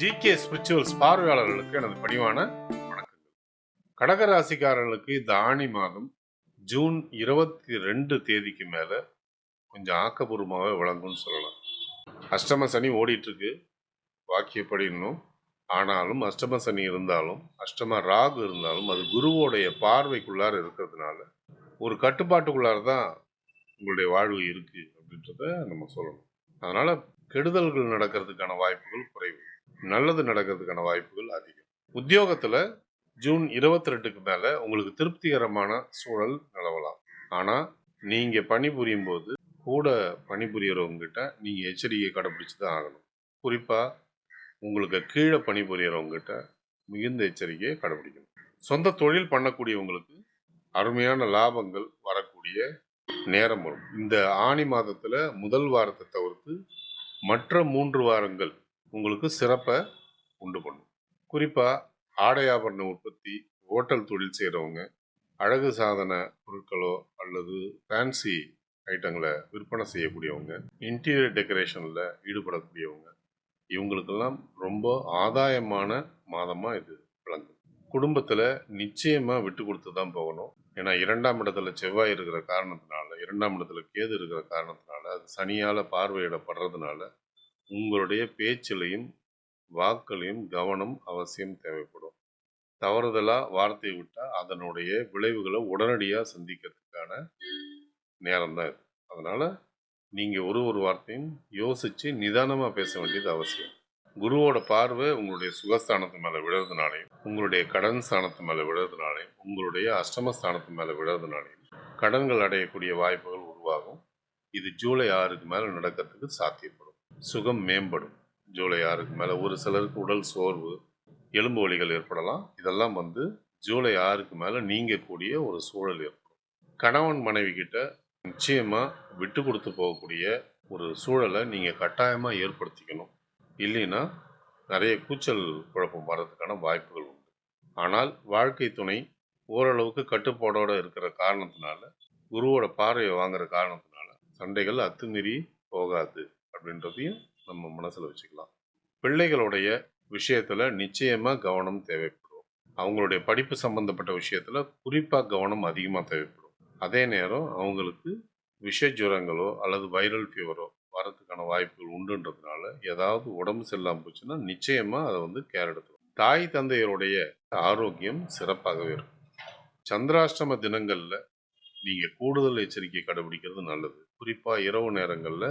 GK spirituals பார்வையாளர்களுக்கு எனது பணிவான வணக்கங்கள். கடகராசிக்காரர்களுக்கு இந்த ஆணி மாதம் ஜூன் இருபத்தி ரெண்டு தேதிக்கு மேல கொஞ்சம் ஆக்கப்பூர்வமாகவே விளங்கும்னு சொல்லலாம். அஷ்டம சனி ஓடிட்டு இருக்கு வாக்கியப்படி இன்னும். ஆனாலும் அஷ்டம சனி இருந்தாலும் அஷ்டம ராகு இருந்தாலும் அது குருவோடைய பார்வைக்குள்ளார இருக்கிறதுனால ஒரு கட்டுப்பாட்டுக்குள்ளார தான் உங்களுடைய வாழ்வு இருக்கு அப்படின்றத நம்ம சொல்லணும். அதனால கெடுதல்கள் நடக்கிறதுக்கான வாய்ப்புகள் குறைவு. நல்லது நடக்கிறதுக்கான வாய்ப்புகள் அதிகம். உத்தியோகத்துல ஜூன் இருபத்தி ரெண்டுக்கு மேல உங்களுக்கு திருப்திகரமான சூழல் நிலவலாம். ஆனா நீங்க பணிபுரியும் போது கூட பணிபுரியறவங்ககிட்ட நீங்க எச்சரிக்கை கடைபிடிச்சு தான் ஆகணும். குறிப்பா உங்களுக்கு கீழே பணிபுரியறவங்ககிட்ட மிகுந்த எச்சரிக்கையை கடைபிடிக்கணும். சொந்த தொழில் பண்ணக்கூடியவங்களுக்கு அருமையான லாபங்கள் வரக்கூடிய நேரம் வரும். இந்த ஆணி மாதத்துல முதல் வாரத்தை தவிர்த்து மற்ற மூன்று வாரங்கள் உங்களுக்கு சிறப்பை உண்டு பண்ணும். குறிப்பாக ஆடை ஆபரண உற்பத்தி ஹோட்டல் தொழில் செய்கிறவங்க அழகு சாதன பொருட்களோ அல்லது ஃபேன்சி ஐட்டங்களை விற்பனை செய்யக்கூடியவங்க இன்டீரியர் டெக்கரேஷனில் ஈடுபடக்கூடியவங்க இவங்களுக்கெல்லாம் ரொம்ப ஆதாயமான மாதமாக இது விளங்கும். குடும்பத்தில் நிச்சயமாக விட்டு கொடுத்து தான் போகணும். ஏன்னா இரண்டாம் இடத்துல செவ்வாய் இருக்கிற காரணத்தினால இரண்டாம் இடத்துல கேது இருக்கிற காரணத்தினால அது சனியால் பார்வையிடப்படுறதுனால உங்களுடைய பேச்சிலையும் வாக்குலையும் கவனம் அவசியம் தேவைப்படும். தவறுதலாக வார்த்தையை விட்டால் அதனுடைய விளைவுகளை உடனடியாக சந்திக்கிறதுக்கான நேரம் தான் இது. அதனால் நீங்கள் ஒரு ஒரு வார்த்தையும் யோசித்து நிதானமாக பேச வேண்டியது அவசியம். குருவோட பார்வை உங்களுடைய சுகஸ்தானத்து மேலே விழுறதுனாலையும் உங்களுடைய கடன் ஸ்தானத்து மேலே விழுறதுனாலையும் உங்களுடைய அஷ்டமஸ்தானத்து மேலே விழுறதுனாலையும் கடன்கள் அடையக்கூடிய வாய்ப்புகள் உருவாகும். இது ஜூலை ஆறுக்கு மேலே நடக்கிறதுக்கு சாத்தியப்படும். சுகம் மேம்படும். ஜூலை ஆறுக்கு மேலே ஒரு சிலருக்கு உடல் சோர்வு எலும்பு வலிகள் ஏற்படலாம். இதெல்லாம் வந்து ஜூலை ஆறுக்கு மேலே நீங்கக்கூடிய ஒரு சூழல் ஏற்படும். கணவன் மனைவி கிட்ட நிச்சயமாக விட்டு கொடுத்து போகக்கூடிய ஒரு சூழலை நீங்கள் கட்டாயமாக ஏற்படுத்திக்கணும். இல்லைன்னா நிறைய கூச்சல் குழப்பம் வர்றதுக்கான வாய்ப்புகள் உண்டு. ஆனால் வாழ்க்கை துணை ஓரளவுக்கு கட்டுப்பாடோடு இருக்கிற காரணத்தினால குருவோட பார்வையை வாங்குற காரணத்தினால சண்டைகள் அத்துமீறி போகாது. அப்படின்றதையும் நம்ம மனசில் வச்சுக்கலாம். பிள்ளைகளுடைய விஷயத்தில் நிச்சயமாக கவனம் தேவைப்படும். அவங்களுடைய படிப்பு சம்பந்தப்பட்ட விஷயத்தில் குறிப்பாக கவனம் அதிகமாக தேவைப்படும். அதே நேரம் அவங்களுக்கு விஷ ஜுரங்களோ அல்லது வைரல் ஃபீவரோ வரதுக்கான வாய்ப்புகள் உண்டுன்றதுனால ஏதாவது உடம்பு சரியில்லாமல் போச்சுன்னா நிச்சயமாக அதை வந்து கேர் எடுக்கணும் தாய் தந்தையருடைய ஆரோக்கியம் சிறப்பாகவே இருக்கும். சந்திராஷ்டம தினங்களில் நீங்கள் கூடுதல் எச்சரிக்கை கடைபிடிக்கிறது நல்லது. குறிப்பாக இரவு நேரங்களில்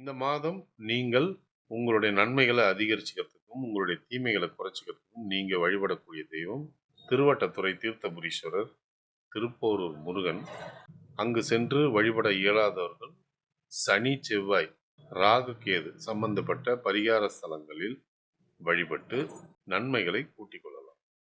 இந்த மாதம் நீங்கள் உங்களுடைய நன்மைகளை அதிகரிச்சுக்கிறதுக்கும் உங்களுடைய தீமைகளை குறைச்சிக்கிறதுக்கும் நீங்கள் வழிபடக்கூடிய தெய்வம் திருவட்டத்துறை தீர்த்தபுரீஸ்வரர் திருப்போரூர் முருகன். அங்கு சென்று வழிபட இயலாதவர்கள் சனி செவ்வாய் ராகு கேது சம்பந்தப்பட்ட பரிகார ஸ்தலங்களில் வழிபட்டு நன்மைகளை கூட்டிக் கொள்ளலாம்.